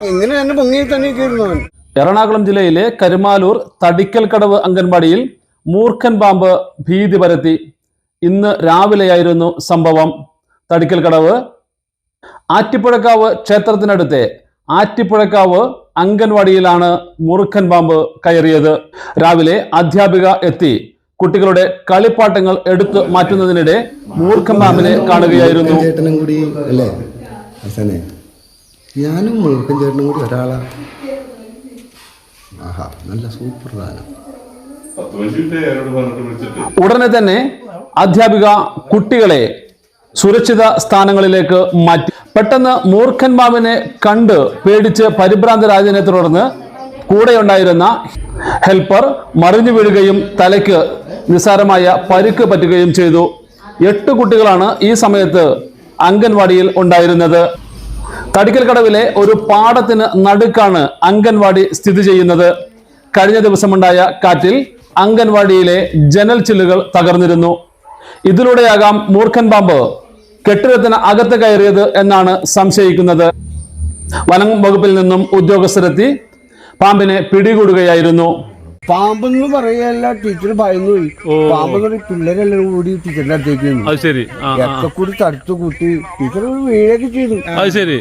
ഇങ്ങനെ തന്നെ പൊങ്ങി തന്നെ എറണാകുളം ജില്ലയിലെ കരുമാലൂർ തടിക്കൽ കടവ് അംഗൻവാടിയിൽ മൂർഖൻ പാമ്പ് ഭീതി പരത്തി. ഇന്ന് രാവിലെയായിരുന്നു സംഭവം. തടിക്കൽ കടവ് ആറ്റിപ്പുഴക്കാവ് ക്ഷേത്രത്തിനടുത്തെ ആറ്റിപ്പുഴക്കാവ് അംഗൻവാടിയിലാണ് മൂർഖൻ പാമ്പ് കയറിയത്. രാവിലെ അധ്യാപിക എത്തി. കുട്ടികളുടെ കളിപ്പാട്ടങ്ങൾ എടുത്തു മാറ്റുന്നതിനിടെ മൂർഖൻ പാമ്പിനെ കാണുകയായിരുന്നു ചേട്ടനും കൂടി അല്ലേ ഹസനെ ഞാനും മുഴുക്കൻ ചേട്ടനും കൂടി ഒരാളാണ് ആഹാ നല്ല സൂപ്പർ സാധനം ഉടനെ തന്നെ അധ്യാപിക കുട്ടികളെ സുരക്ഷിത സ്ഥാനങ്ങളിലേക്ക് മാറ്റി. പെട്ടെന്ന് മൂർഖൻ മാമിനെ കണ്ട് പേടിച്ച് പരിഭ്രാന്തരായതിനെ തുടർന്ന് കൂടെയുണ്ടായിരുന്ന ഹെൽപ്പർ മറിഞ്ഞു വീഴുകയും തലയ്ക്ക് നിസ്സാരമായ പരുക്ക് പറ്റുകയും ചെയ്തു. എട്ട് കുട്ടികളാണ് ഈ സമയത്ത് അംഗൻവാടിയിൽ ഉണ്ടായിരുന്നത്. തടിക്കൽ കടവിലെ ഒരു പാടത്തിന് നടുക്കാണ് അംഗൻവാടി സ്ഥിതി ചെയ്യുന്നത്. കഴിഞ്ഞ ദിവസമുണ്ടായ കാറ്റിൽ അംഗൻവാടിയിലെ ജനൽ ചില്ലുകൾ തകർന്നിരുന്നു. ഇതിലൂടെയാകാം മൂർഖൻ പാമ്പ് കെട്ടിടത്തിന് അകത്ത് കയറിയത് എന്നാണ് സംശയിക്കുന്നത്. വനം വകുപ്പിൽ നിന്നും ഉദ്യോഗസ്ഥരെത്തി പാമ്പിനെ പിടികൂടുകയായിരുന്നു. പാമ്പെന്ന് പറയല്ല ടീച്ചർ ഭയന്നു പോയി പാമ്പെന്ന് പറയും പിള്ളേരെല്ലാം കൂടി ടീച്ചറിന്റെ അടുത്തേക്ക് വന്നു. അത് ശരി. ഒക്കെ കൂടി തടുത്തു കൂട്ടി ടീച്ചർ വീഴൊക്കെ ചെയ്തു. അത് ശരി.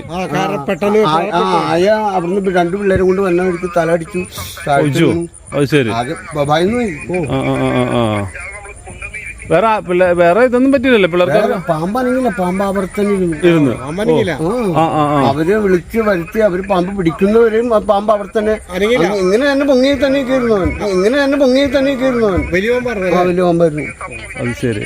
ആയ അവിടുന്ന് രണ്ട് പിള്ളേരെ കൊണ്ട് വന്നവർക്ക് തല അടിച്ചു. അത് ശരി. ഭയന്നു പോയി വേറെ പിള്ളേ വേറെ ഇതൊന്നും പറ്റില്ലല്ലോ പിള്ളേർക്ക് പാമ്പാണെങ്കിലും പാമ്പ് അവർത്തന്നെ ഇരുന്നു. അവരെ വിളിച്ച് വരുത്തി അവർ പാമ്പ് പിടിക്കുന്നവരെയും ആ പാമ്പ് അവിടെ തന്നെ അങ്ങ് ഇങ്ങനെ തന്നെ പൊങ്ങി തന്നെ കയറുന്നവൻ ഇങ്ങനെ തന്നെ പൊങ്ങി തന്നെ കയറുന്നവൻ വലിയ പറഞ്ഞു വലിയ പാമ്പായിരുന്നു. അത് ശരി.